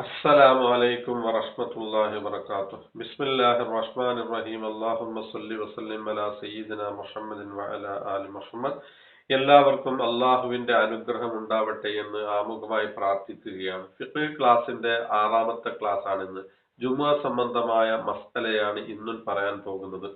السلام عليكم ورحمة الله وبركاته بسم الله الرحمن الرحيم اللهم صل وسلم على سيدنا محمد وعلى آل محمد എല്ലാവർക്കും അള്ളാഹുവിന്റെ അനുഗ്രഹം ഉണ്ടാവട്ടെ എന്ന് ആമുഖമായി പ്രാർത്ഥിക്കുകയാണ് ഫിഖ് ക്ലാസിന്റെ ആറാമത്തെ ക്ലാസ് ആണ് ഇന്ന് ജുമുഅ സംബന്ധമായ മസ്തലയാണ് ഇന്നും പറയാൻ പോകുന്നത്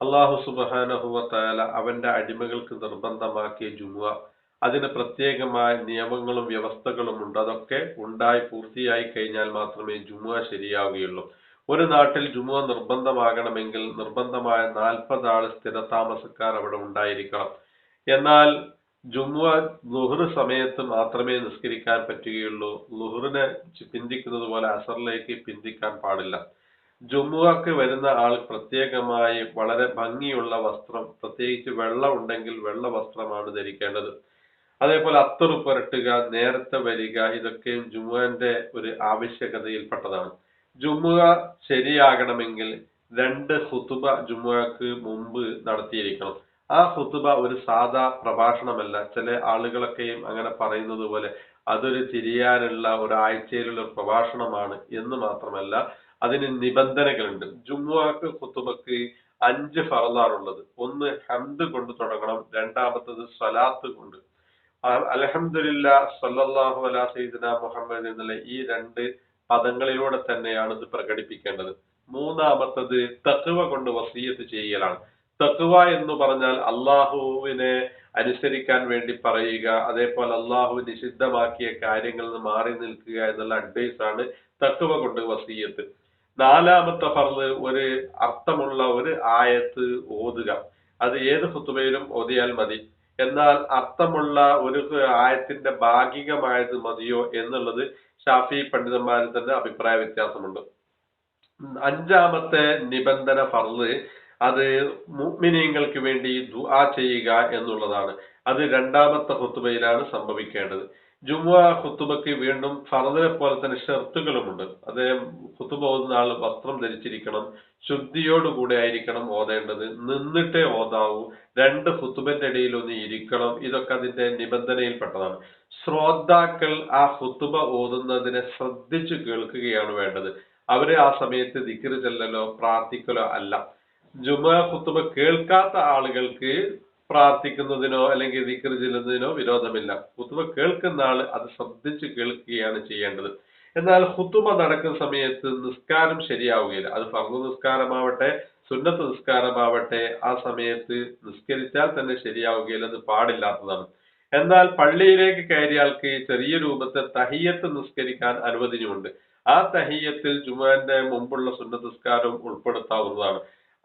അള്ളാഹു സുബാനഹുവ തയാല അവന്റെ അടിമകൾക്ക് നിർബന്ധമാക്കിയ ജുമുഅ അതിന് പ്രത്യേകമായ നിയമങ്ങളും വ്യവസ്ഥകളും ഉണ്ട്. അതൊക്കെ ഉണ്ടായി പൂർത്തിയായി കഴിഞ്ഞാൽ മാത്രമേ ജുമുഅ ശരിയാവുകയുള്ളൂ. ഒരു നാട്ടിൽ ജുമുഅ നിർബന്ധമാകണമെങ്കിൽ നിർബന്ധമായ നാൽപ്പത് ആൾ സ്ഥിരതാമസക്കാർ അവിടെ ഉണ്ടായിരിക്കണം. എന്നാൽ ജുമുഅ ളുഹർ സമയത്ത് മാത്രമേ നിസ്കരിക്കാൻ പറ്റുകയുള്ളൂ. ലുഹറിനെ പിന്തിക്കുന്നത് പോലെ അസറിലേക്ക് പിന്തിക്കാൻ പാടില്ല. ജുമുഅക്ക് വരുന്ന ആൾ പ്രത്യേകമായി വളരെ ഭംഗിയുള്ള വസ്ത്രം പ്രത്യേകിച്ച് വെള്ളം ഉണ്ടെങ്കിൽ വെള്ള വസ്ത്രമാണ് ധരിക്കേണ്ടത്. അതേപോലെ അത്തറ് പുരട്ടുക നേരത്തെ വരിക ഇതൊക്കെയും ജുമുഅന്റെ ഒരു ആവശ്യകതയിൽപ്പെട്ടതാണ്. ജുമുഅ ശരിയാകണമെങ്കിൽ രണ്ട് ഹുതുബ ജുമുഅക്ക് മുമ്പ് നടത്തിയിരിക്കണം. ആ ഹുതുബ ഒരു സാധാ പ്രഭാഷണമല്ല. ചില ആളുകളൊക്കെയും അങ്ങനെ പറയുന്നത് പോലെ അതൊരു തിരിയാനുള്ള ഒരാഴ്ചയിലുള്ള ഒരു പ്രഭാഷണമാണ് എന്ന് മാത്രമല്ല അതിന് നിബന്ധനകളുണ്ട്. ജുമുഅക്ക് ഹുതുബക്ക് അഞ്ച് ഫറലാണുള്ളത് ഒന്ന് ഹംദ് കൊണ്ട് തുടങ്ങണം രണ്ടാമത്തത് സ്വലാത്ത് കൊണ്ട്. അലഹമില്ല സല്ലാഹു അലാ സൈദന മുഹമ്മദ് എന്നുള്ള ഈ രണ്ട് പദങ്ങളിലൂടെ തന്നെയാണ് ഇത് പ്രകടിപ്പിക്കേണ്ടത്. മൂന്നാമത്തത് തക്കുവ കൊണ്ട് വസീയത്ത് ചെയ്യലാണ്. തക്കുവ എന്ന് പറഞ്ഞാൽ അള്ളാഹുവിനെ അനുസരിക്കാൻ വേണ്ടി പറയുക അതേപോലെ അള്ളാഹു നിഷിദ്ധമാക്കിയ കാര്യങ്ങളിൽ നിന്ന് മാറി നിൽക്കുക എന്നുള്ള അഡ്വൈസ് ആണ് തക്കുവ കൊണ്ട് വസീയത്ത്. നാലാമത്തെ ഫർദ് ഒരു അർത്ഥമുള്ള ഒരു ആയത്ത് ഓതുക. അത് ഏത് സുത്തുമയിലും ഓതിയാൽ മതി. എന്നാൽ അർത്ഥമുള്ള ഒരു ആയത്തിന്റെ ഭാഗികമായത് മതിയോ എന്നുള്ളത് ഷാഫി പണ്ഡിതന്മാരിൽ തന്നെ അഭിപ്രായ വ്യത്യാസമുണ്ട്. അഞ്ചാമത്തെ നിബന്ധന ഫർൾ അത് മുഅ്മിനീങ്ങൾക്ക് വേണ്ടി ദുആ ചെയ്യുക എന്നുള്ളതാണ്. അത് രണ്ടാമത്തെ ഹുത്തുബയിലാണ് സംഭവിക്കേണ്ടത്. ജുമുഅ ഖുത്തുബയ്ക്ക് വീണ്ടും ഫറദിനെ പോലെ തന്നെ ഷർത്തുകളുമുണ്ട്. അതേ ഖുത്തുബ ഓതുന്ന ആൾ വസ്ത്രം ധരിച്ചിരിക്കണം ശുദ്ധിയോടുകൂടെ ആയിരിക്കണം ഓതേണ്ടത്. നിന്നിട്ടേ ഓതാവൂ. രണ്ട് ഖുത്തുബന്റെ ഇടയിൽ ഒന്ന് ഇരിക്കണം. ഇതൊക്കെ അതിന്റെ നിബന്ധനയിൽപ്പെട്ടതാണ്. ശ്രോതാക്കൾ ആ ഹുത്തുബ ഓതുന്നതിനെ ശ്രദ്ധിച്ചു കേൾക്കുകയാണ് വേണ്ടത്. അവരെ ആ സമയത്ത് ദിക്കറ് ചെല്ലലോ പ്രാർത്ഥിക്കലോ അല്ല. ജുമ ഹുത്തുബ കേൾക്കാത്ത ആളുകൾക്ക് പ്രാർത്ഥിക്കുന്നതിനോ അല്ലെങ്കിൽ ദിക്കർ ചെല്ലുന്നതിനോ വിരോധമില്ല. ഹുത്തുബ കേൾക്കുന്ന ആൾ അത് ശ്രദ്ധിച്ച് കേൾക്കുകയാണ് ചെയ്യേണ്ടത്. എന്നാൽ ഹുത്തുബ നടക്കുന്ന സമയത്ത് നിസ്കാരം ശരിയാവുകയില്ല. അത് ഫർദ് നിസ്കാരമാവട്ടെ സുന്നത്ത് നിസ്കാരമാവട്ടെ ആ സമയത്ത് നിസ്കരിച്ചാൽ തന്നെ ശരിയാവുകയില്ല അത് പാടില്ലാത്തതാണ്. എന്നാൽ പള്ളിയിലേക്ക് കയറിയാൾക്ക് ചെറിയ രൂപത്തെ തഹിയത്ത് നിസ്കരിക്കാൻ അനുവദിനുമുണ്ട് ആ തഹിയത്തിൽ ജുമാന്റെ മുമ്പുള്ള സുന്നത്ത് നിസ്കാരം ഉൾപ്പെടുത്താവുന്നതാണ്.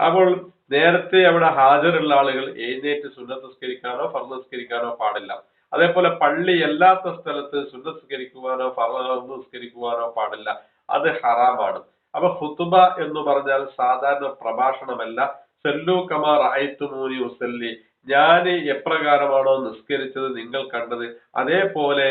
അപ്പോൾ നേരത്തെ അവിടെ ഹാജരുള്ള ആളുകൾ എഴുന്നേറ്റ് സുന്നത്ത് നിസ്കരിക്കാനോ ഫർദ് നിസ്കരിക്കാനോ പാടില്ല. അതേപോലെ പള്ളി അല്ലാത്ത സ്ഥലത്ത് സുന്നസ്കരിക്കുവാനോ ഫർദ് നിസ്കരിക്കുവാനോ പാടില്ല. അത് ഹറാമാണ്. അപ്പൊ ഹുത്തുബ എന്ന് പറഞ്ഞാൽ സാധാരണ പ്രഭാഷണമല്ല. സെല്ലു കമാർ ആയിത്തുമൂനി ഉസല്ലി. ഞാൻ എപ്രകാരമാണോ നിസ്കരിച്ചത് നിങ്ങൾ കണ്ടത്? അതേപോലെ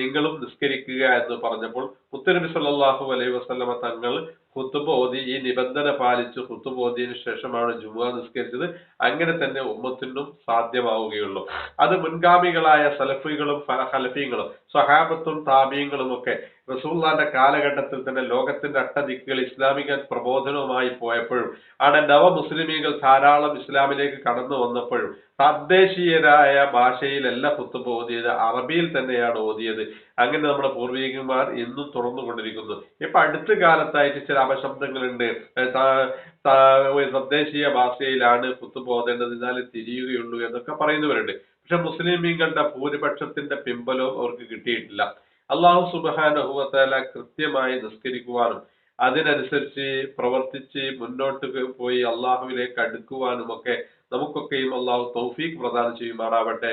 നിങ്ങളും നിസ്കരിക്കുക എന്ന് പറഞ്ഞപ്പോൾ മുത്തനബി സല്ലാഹു അലൈഹി വസ്ലമ തങ്ങൾ ഹുത്തുബ ഓതി ഈ നിബന്ധന പാലിച്ച് കുത്തുബ് ഓതിയതിനു ശേഷമാണ് ജുമുഅ നിസ്കരിച്ചത്. അങ്ങനെ തന്നെ ഉമ്മത്തിനും സാധ്യമാവുകയുള്ളൂ. അത് മുൻഗാമികളായ സലഫികളും ഹലഫീങ്ങളും സഹാബത്തും താബീങ്ങളും ഒക്കെ റസൂള്ളാന്റെ കാലഘട്ടത്തിൽ തന്നെ ലോകത്തിന്റെ അട്ടദിക്കുകൾ ഇസ്ലാമിക പ്രബോധനവുമായി പോയപ്പോഴും അവിടെ നവ മുസ്ലിമീങ്ങൾ ധാരാളം ഇസ്ലാമിലേക്ക് കടന്നു വന്നപ്പോഴും തദ്ദേശീയരായ ഭാഷയിലല്ല കുത്തുബ് ഓതിയത് അറബിയിൽ തന്നെയാണ് ഓതിയത്. അങ്ങനെ നമ്മുടെ പൂർവികന്മാർ ഇന്നും തുറന്നുകൊണ്ടിരിക്കുന്നു ഇപ്പൊ അടുത്ത കാലത്തായിട്ട് ചില അപശബ്ദങ്ങളുണ്ട്. തദ്ദേശീയ ഭാഷയിലാണ് കുത്തുബ ഓതേണ്ടത് എന്നാൽ തിരിയുകയുള്ളൂ എന്നൊക്കെ പറയുന്നവരുണ്ട്. പക്ഷെ മുസ്ലിമീങ്ങളുടെ ഭൂരിപക്ഷത്തിന്റെ പിമ്പലവും അവർക്ക് കിട്ടിയിട്ടില്ല. അള്ളാഹു സുബാനഹുവല കൃത്യമായി നിസ്കരിക്കുവാനും അതിനനുസരിച്ച് പ്രവർത്തിച്ച് മുന്നോട്ട് പോയി അള്ളാഹുവിലേക്ക് അടുക്കുവാനും ഒക്കെ നമുക്കൊക്കെയും അള്ളാഹു തൗഫീഖ് പ്രദാനം ചെയ്യുമാറാവട്ടെ.